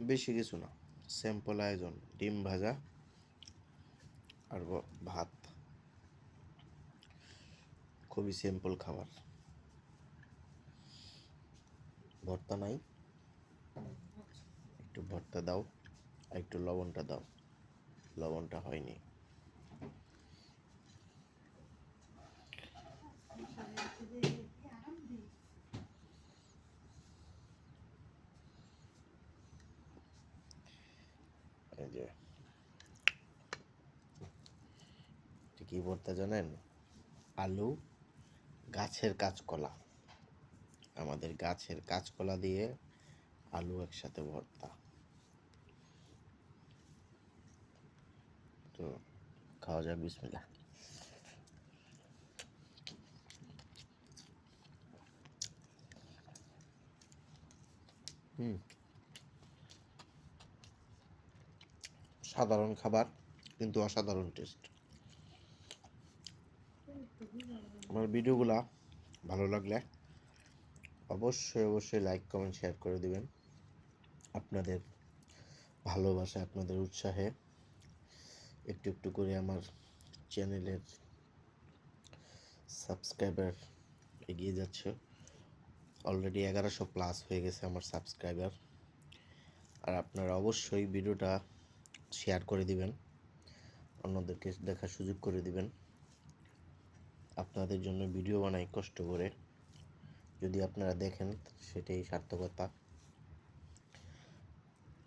বেশি কিছু না। স্যাম্পল আয়োজন, ডিম ভাজা আর ভাত। খুবই স্যাম্পল খাবার। ভর্তা নাই। একটু ভর্তা দাও, আর একটু লবণটা দাও। লবণটা হয়নি। যে কি ভর্তা জানেন? আলু গাছের কাঁচকলা। আমাদের গাছের কাঁচকলা দিয়ে আলু একসাথে ভর্তা। তো খাওয়া যাক বিসমিল্লা হুম। সাধারণ খাবার, কিন্তু অসাধারণ টেস্ট আমার ভিডিওগুলা ভালো লাগলে অবশ্যই অবশ্যই লাইক কমেন্ট শেয়ার করে দিবেন। আপনাদের ভালোবাসা, আপনাদের উৎসাহে একটু একটু করে আমার চ্যানেলের সাবস্ক্রাইবার এগিয়ে যাচ্ছে। অলরেডি এগারোশো প্লাস হয়ে গেছে আমার সাবস্ক্রাইবার আর আপনারা অবশ্যই ভিডিওটা শেয়ার করে দিবেন, অন্যদেরকে দেখার সুযোগ করে দিবেন। আপনাদের জন্য ভিডিও বানাই কষ্ট করে। যদি আপনারা দেখেন, সেটাই সার্থকতা।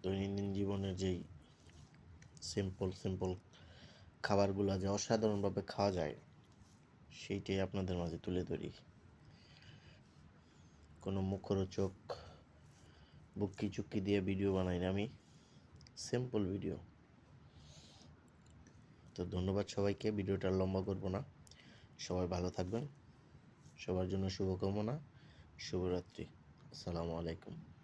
দৈনন্দিন জীবনের যেই সিম্পল সিম্পল খাবারগুলো যে অসাধারণভাবে খাওয়া যায়, সেইটাই আপনাদের মাঝে তুলে ধরি। কোনো মুখরোচক বুক্কি চুক্কি দিয়ে ভিডিও বানাই না আমি। সিম্পল ভিডিও তো ধন্যবাদ সবাইকে, ভিডিওটা লম্বা করব না। সবাই ভালো থাকবেন। সবার জন্য শুভকামনা। শুভরাত্রি। আসসালামু আলাইকুম।